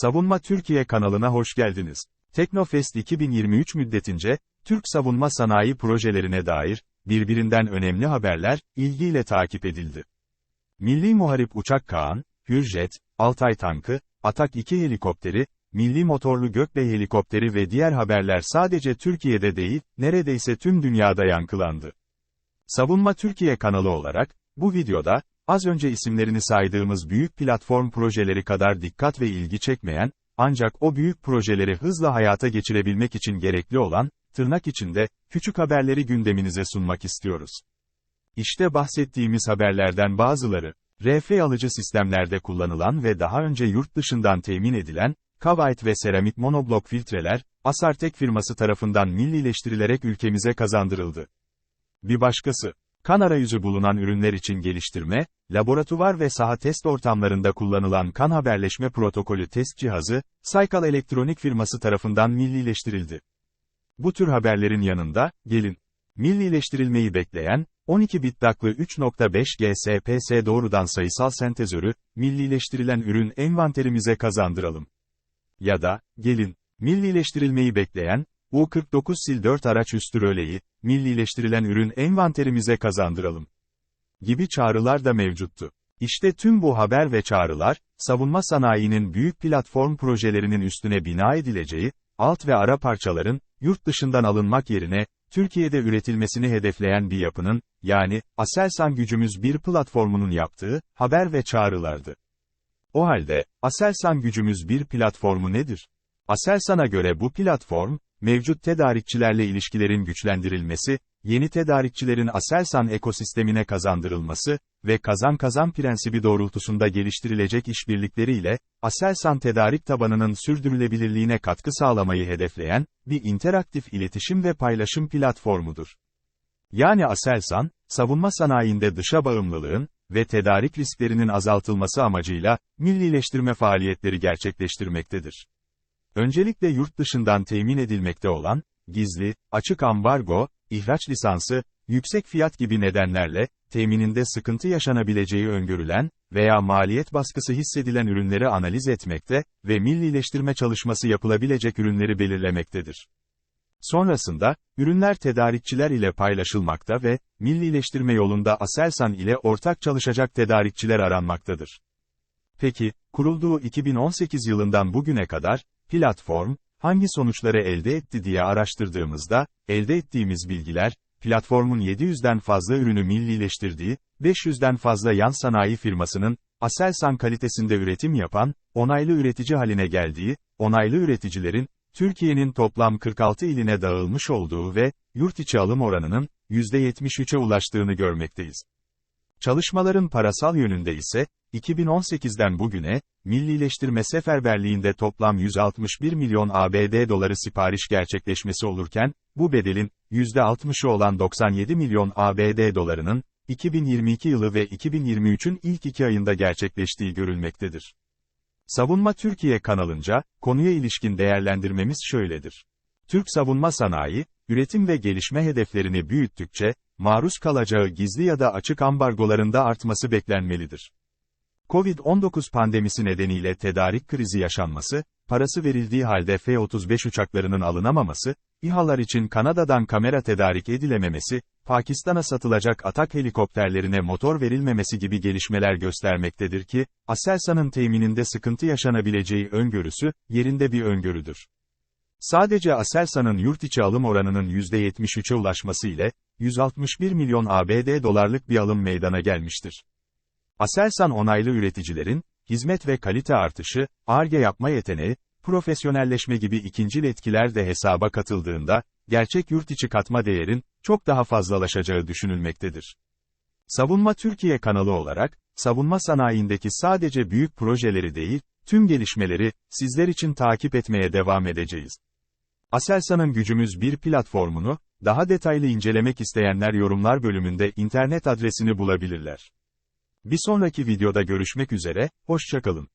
Savunma Türkiye kanalına hoş geldiniz. Teknofest 2023 müddetince, Türk savunma sanayi projelerine dair, birbirinden önemli haberler, ilgiyle takip edildi. Milli Muharip Uçak Kaan, Hürjet, Altay Tankı, Atak 2 helikopteri, Milli Motorlu Gökbey helikopteri ve diğer haberler sadece Türkiye'de değil, neredeyse tüm dünyada yankılandı. Savunma Türkiye kanalı olarak, bu videoda, az önce isimlerini saydığımız büyük platform projeleri kadar dikkat ve ilgi çekmeyen, ancak o büyük projeleri hızla hayata geçirebilmek için gerekli olan, tırnak içinde, küçük haberleri gündeminize sunmak istiyoruz. İşte bahsettiğimiz haberlerden bazıları, RF alıcı sistemlerde kullanılan ve daha önce yurt dışından temin edilen, Kavait ve seramik monoblok filtreler, Asartek firması tarafından millileştirilerek ülkemize kazandırıldı. Bir başkası, kan arayüzü bulunan ürünler için geliştirme, laboratuvar ve saha test ortamlarında kullanılan kan haberleşme protokolü test cihazı, Saykal Elektronik firması tarafından millileştirildi. Bu tür haberlerin yanında, gelin, millileştirilmeyi bekleyen, 12 bit daklı 3.5 GSPS doğrudan sayısal sentezörü, millileştirilen ürün envanterimize kazandıralım. Ya da, gelin, millileştirilmeyi bekleyen, U-49 Sil 4 araç üstü röleyi, millileştirilen ürün envanterimize kazandıralım. Gibi çağrılar da mevcuttu. İşte tüm bu haber ve çağrılar, savunma sanayinin büyük platform projelerinin üstüne bina edileceği, alt ve ara parçaların, yurt dışından alınmak yerine, Türkiye'de üretilmesini hedefleyen bir yapının, yani, Aselsan gücümüz bir platformunun yaptığı, haber ve çağrılardı. O halde, Aselsan gücümüz bir platformu nedir? Aselsan'a göre bu platform, mevcut tedarikçilerle ilişkilerin güçlendirilmesi, yeni tedarikçilerin Aselsan ekosistemine kazandırılması ve kazan-kazan prensibi doğrultusunda geliştirilecek işbirlikleriyle, Aselsan tedarik tabanının sürdürülebilirliğine katkı sağlamayı hedefleyen, bir interaktif iletişim ve paylaşım platformudur. Yani Aselsan, savunma sanayinde dışa bağımlılığın ve tedarik risklerinin azaltılması amacıyla, millileştirme faaliyetleri gerçekleştirmektedir. Öncelikle yurt dışından temin edilmekte olan, gizli, açık ambargo, ihraç lisansı, yüksek fiyat gibi nedenlerle, temininde sıkıntı yaşanabileceği öngörülen veya maliyet baskısı hissedilen ürünleri analiz etmekte ve millileştirme çalışması yapılabilecek ürünleri belirlemektedir. Sonrasında, ürünler tedarikçiler ile paylaşılmakta ve, millileştirme yolunda Aselsan ile ortak çalışacak tedarikçiler aranmaktadır. Peki, kurulduğu 2018 yılından bugüne kadar, platform, hangi sonuçları elde etti diye araştırdığımızda, elde ettiğimiz bilgiler, platformun 700'den fazla ürünü millileştirdiği, 500'den fazla yan sanayi firmasının, Aselsan kalitesinde üretim yapan, onaylı üretici haline geldiği, onaylı üreticilerin, Türkiye'nin toplam 46 iline dağılmış olduğu ve, yurt içi alım oranının, %73'e ulaştığını görmekteyiz. Çalışmaların parasal yönünde ise, 2018'den bugüne, millileştirme seferberliğinde toplam 161 milyon ABD doları sipariş gerçekleşmesi olurken, bu bedelin, %60'ı olan 97 milyon ABD dolarının, 2022 yılı ve 2023'ün ilk iki ayında gerçekleştiği görülmektedir. Savunma Türkiye kanalınca, konuya ilişkin değerlendirmemiz şöyledir. Türk savunma sanayi, üretim ve gelişme hedeflerini büyüttükçe, maruz kalacağı gizli ya da açık ambargolarında artması beklenmelidir. Covid-19 pandemisi nedeniyle tedarik krizi yaşanması, parası verildiği halde F-35 uçaklarının alınamaması, İHA'lar için Kanada'dan kamera tedarik edilememesi, Pakistan'a satılacak atak helikopterlerine motor verilmemesi gibi gelişmeler göstermektedir ki, Aselsan'ın temininde sıkıntı yaşanabileceği öngörüsü, yerinde bir öngörüdür. Sadece Aselsan'ın yurt içi alım oranının %73'e ulaşması ile, 161 milyon ABD dolarlık bir alım meydana gelmiştir. Aselsan onaylı üreticilerin, hizmet ve kalite artışı, ARGE yapma yeteneği, profesyonelleşme gibi ikincil etkiler de hesaba katıldığında, gerçek yurt içi katma değerin, çok daha fazlalaşacağı düşünülmektedir. Savunma Türkiye kanalı olarak, savunma sanayindeki sadece büyük projeleri değil, tüm gelişmeleri, sizler için takip etmeye devam edeceğiz. Aselsan'ın gücümüz bir platformunu, daha detaylı incelemek isteyenler yorumlar bölümünde internet adresini bulabilirler. Bir sonraki videoda görüşmek üzere, hoşçakalın.